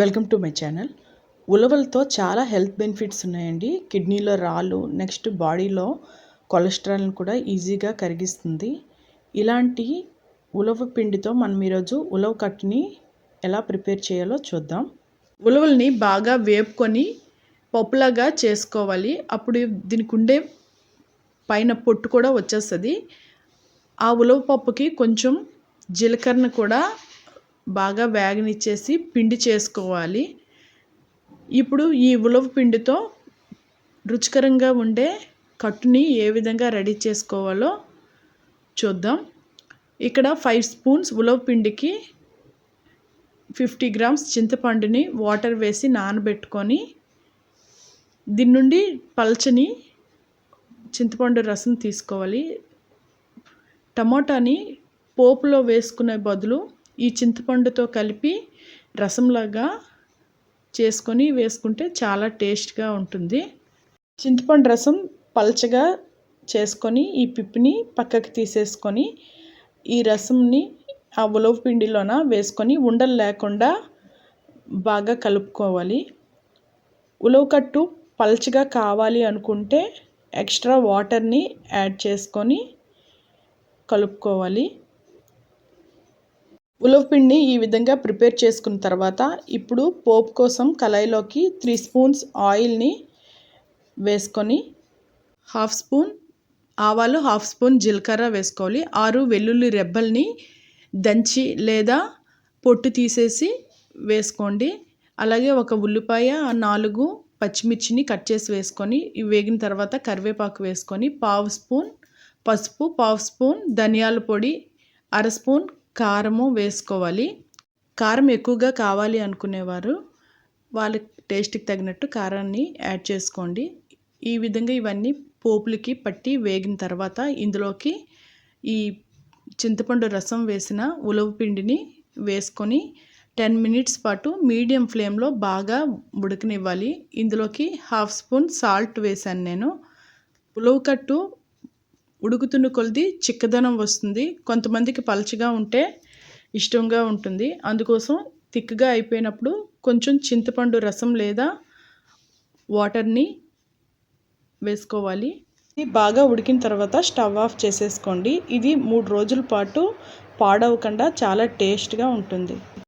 Welcome to my channel. ఉలవలతో చాలా health benefits ఉన్నాయండి. కిడ్నీలో రాళ్ళు నెక్స్ట్ బాడీలో కొలెస్ట్రాల్ని కూడా ఈజీగా కరిగిస్తుంది. ఇలాంటి ఉలవ పిండితో మనం ఈరోజు ఉలవ కట్టుని ఎలా ప్రిపేర్ చేయాలో చూద్దాం. ఉలవల్ని బాగా వేపుకొని పప్పులాగా చేసుకోవాలి. అప్పుడు దీనికి ఉండే పైన పొట్టు కూడా వచ్చేస్తుంది. ఆ ఉలవ పప్పుకి కొంచెం జీలకర్ర కూడా బాగా వేగనిచ్చేసి పిండి చేసుకోవాలి. ఇప్పుడు ఈ ఉలవ పిండితో రుచికరంగా ఉండే కట్టుని ఏ విధంగా రెడీ చేసుకోవాలో చూద్దాం. ఇక్కడ ఫైవ్ స్పూన్స్ ఉలవ పిండికి ఫిఫ్టీ గ్రామ్స్ చింతపండుని వాటర్ వేసి నానబెట్టుకొని దీని నుండి పల్చని చింతపండు రసం తీసుకోవాలి. టమోటాని పోపులో వేసుకునే బదులు ఈ చింతపండుతో కలిపి రసంలాగా చేసుకొని వేసుకుంటే చాలా టేస్ట్గా ఉంటుంది. చింతపండు రసం పల్చగా చేసుకొని ఈ పిప్పిని పక్కకి తీసేసుకొని ఈ రసంని ఆ ఉలవ పిండిలోన వేసుకొని ఉండలు లేకుండా బాగా కలుపుకోవాలి. ఉలవకట్టు పల్చగా కావాలి అనుకుంటే ఎక్స్ట్రా వాటర్ని యాడ్ చేసుకొని కలుపుకోవాలి. ఉలవపిండి ఈ విధంగా ప్రిపేర్ చేసుకున్న తర్వాత ఇప్పుడు పోపు కోసం కళాయిలోకి త్రీ స్పూన్స్ ఆయిల్ని వేసుకొని హాఫ్ స్పూన్ ఆవాలు హాఫ్ స్పూన్ జీలకర్ర వేసుకోవాలి. ఆరు వెల్లుల్లి రెబ్బల్ని దంచి లేదా పొట్టు తీసేసి వేసుకోండి. అలాగే ఒక ఉల్లిపాయ నాలుగు పచ్చిమిర్చిని కట్ చేసి వేసుకొని ఇవి వేగిన తర్వాత కరివేపాకు వేసుకొని పావు స్పూన్ పసుపు పావు స్పూన్ ధనియాల పొడి అర స్పూన్ కారము వేసుకోవాలి. కారం ఎక్కువగా కావాలి అనుకునేవారు. వాళ్ళ టేస్ట్కి తగినట్టు కారాన్ని యాడ్ చేసుకోండి. ఈ విధంగా ఇవన్నీ పోపులకి పట్టి వేగిన తర్వాత ఇందులోకి ఈ చింతపండు రసం వేసిన ఉలవ పిండిని వేసుకొని టెన్ మినిట్స్ పాటు మీడియం ఫ్లేమ్లో బాగా ఉడకనివ్వాలి. ఇందులోకి హాఫ్ స్పూన్ సాల్ట్ వేశాను నేను. ఉలవకట్టు ఉడుకుతున్న కొలది చిక్కదనం వస్తుంది. కొంతమందికి పలచగా ఉంటే ఇష్టంగా ఉంటుంది. అందుకోసం థిక్గా అయిపోయినప్పుడు కొంచెం చింతపండు రసం లేదా వాటర్ని వేసుకోవాలి. ఇది బాగా ఉడికిన తర్వాత స్టవ్ ఆఫ్ చేసేసుకోండి. ఇది మూడు రోజుల పాటు పాడవకుండా చాలా టేస్ట్గా ఉంటుంది.